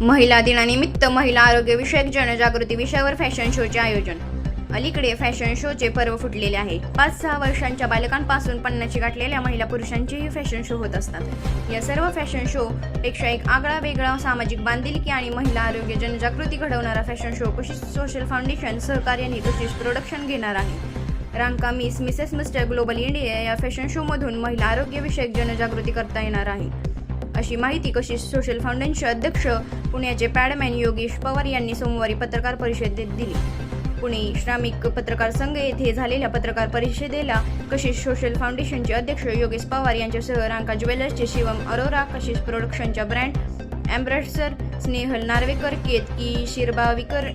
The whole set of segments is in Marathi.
महिला दिनानिमित्त महिला आरोग्यविषयक जनजागृती विषयावर फॅशन शोचे आयोजन. अलीकडे फॅशन शोचे पर्व फुटलेले आहे पाच सहा वर्षांच्या बालकांपासून पन्नाशी गाठलेल्या महिला पुरुषांचेही फॅशन शो होत असतात. या सर्व फॅशन शो पेक्षा एक आगळा वेगळा सामाजिक बांधिलकी आणि महिला आरोग्य जनजागृती घडवणारा fashion show Kashish social foundation सहकार्याने कशिश प्रोडक्शन घेणार आहे. Ranka miss Mrs mister global India या फॅशन शोमधून महिला आरोग्यविषयक जनजागृती करता येणार आहे. अशी माहिती कशी सोशल फाउंडेशनचे अध्यक्ष पुण्याचे पॅडमॅन योगेश पवार यांनी सोमवारी पत्रकार परिषदेत दिली. पुणे श्रामिक पत्रकार संघ येथे झालेल्या पत्रकार परिषदेला कशिश सोशल फाउंडेशनचे अध्यक्ष योगेश पवार यांच्यासह रांका ज्वेलर्सचे शिवम अरोरा कशिश प्रोडक्शनच्या ब्रँड अँब्रॅसर स्नेहल नार्वेकर केतकी शिरबाविकर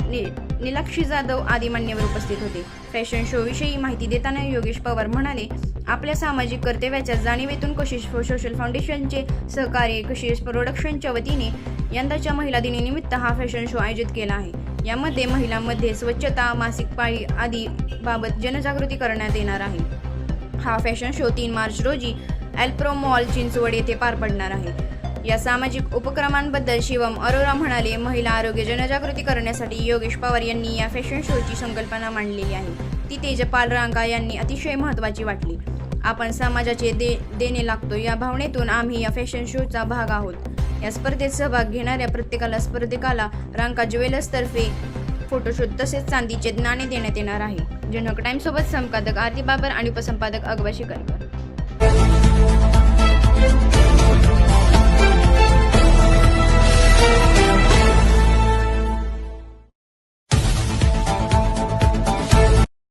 निलाक्षी जाधव आदी मान्यवर उपस्थित होते. फॅशन शो विषयी माहिती देताना योगेश पवार म्हणाले आपल्या सामाजिक कर्तव्याच्या जाणीवेतून कशिश सोशल फाउंडेशनचे सहकार्य कशिश प्रोडक्शनच्या वतीने यंदाच्या महिला दिनानिमित्त हा फॅशन शो आयोजित केला आहे. यामध्ये महिलांमध्ये स्वच्छता मासिक पाळी आदी बाबत जनजागृती करण्यात येणार आहे. हा फॅशन शो तीन मार्च रोजी एल्प्रो मॉल चिंचवड येथे पार पडणार आहे. या सामाजिक उपक्रमांबद्दल शिवम अरोरा म्हणाले महिला आरोग्य जनजागृती करण्यासाठी योगेश पवार यांनी या फॅशन शोची संकल्पना मांडलेली आहे. ती तेजपाल रांगा यांनी अतिशय महत्त्वाची वाटली. आपण समाजाचे दे देणे लागतो. या भावनेतून आम्ही या फॅशन शोचा भाग आहोत. या स्पर्धेत सहभाग घेणाऱ्या प्रत्येकाला स्पर्धकाला रांका ज्वेलर्सतर्फे फोटोशूट तसेच चांदीचे नाणे देण्यात येणार आहे. जनक टाईमसोबत संपादक आरती बाबर आणि उपसंपादक अगवा शिकरकर